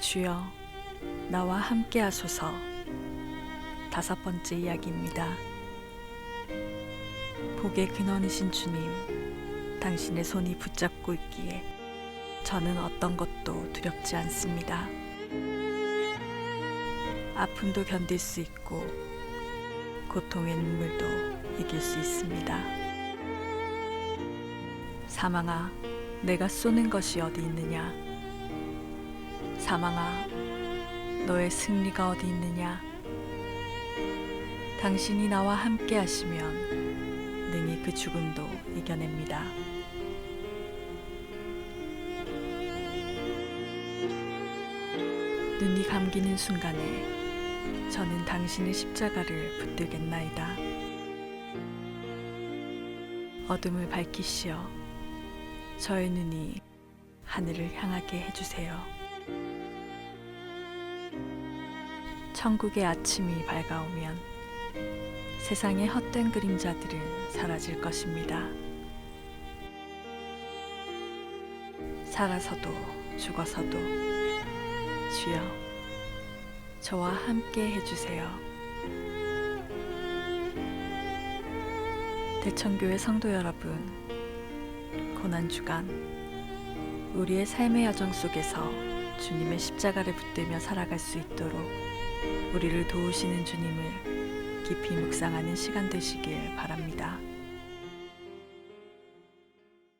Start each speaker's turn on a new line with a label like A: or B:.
A: 주여, 나와 함께 하소서. 다섯 번째 이야기입니다. 복의 근원이신 주님, 당신의 손이 붙잡고 있기에 저는 어떤 것도 두렵지 않습니다. 아픔도 견딜 수 있고 고통의 눈물도 이길 수 있습니다. 사망아, 내가 쏘는 것이 어디 있느냐? 사망아, 너의 승리가 어디 있느냐? 당신이 나와 함께 하시면 능히 그 죽음도 이겨냅니다. 눈이 감기는 순간에 저는 당신의 십자가를 붙들겠나이다. 어둠을 밝히시어 저의 눈이 하늘을 향하게 해주세요. 천국의 아침이 밝아오면 세상의 헛된 그림자들은 사라질 것입니다. 살아서도 죽어서도 주여 저와 함께 해주세요. 대천교회 성도 여러분, 고난주간 우리의 삶의 여정 속에서 주님의 십자가를 붙들며 살아갈 수 있도록 우리를 도우시는 주님을 깊이 묵상하는 시간 되시길 바랍니다.